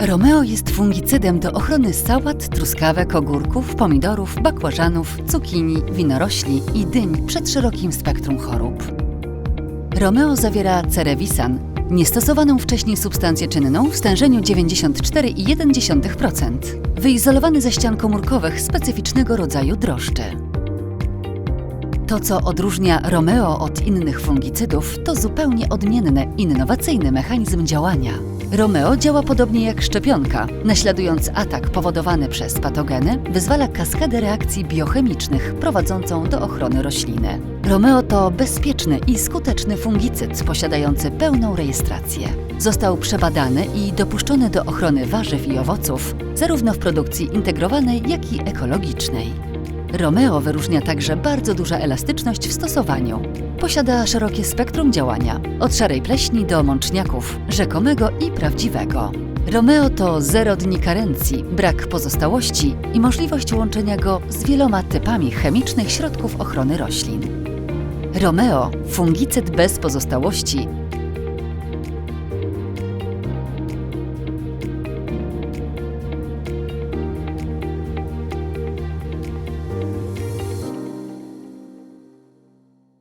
Romeo jest fungicydem do ochrony sałat, truskawek, ogórków, pomidorów, bakłażanów, cukinii, winorośli i dyń przed szerokim spektrum chorób. Romeo zawiera cerevisan, niestosowaną wcześniej substancję czynną w stężeniu 94,1%, wyizolowany ze ścian komórkowych specyficznego rodzaju drożdży. To, co odróżnia Romeo od innych fungicydów, to zupełnie odmienny, innowacyjny mechanizm działania. Romeo działa podobnie jak szczepionka. Naśladując atak powodowany przez patogeny, wyzwala kaskadę reakcji biochemicznych prowadzącą do ochrony rośliny. Romeo to bezpieczny i skuteczny fungicyd posiadający pełną rejestrację. Został przebadany i dopuszczony do ochrony warzyw i owoców, zarówno w produkcji integrowanej, jak i ekologicznej. Romeo wyróżnia także bardzo duża elastyczność w stosowaniu. Posiada szerokie spektrum działania, od szarej pleśni do mączniaków, rzekomego i prawdziwego. Romeo to zero dni karencji, brak pozostałości i możliwość łączenia go z wieloma typami chemicznych środków ochrony roślin. Romeo, fungicyd bez pozostałości,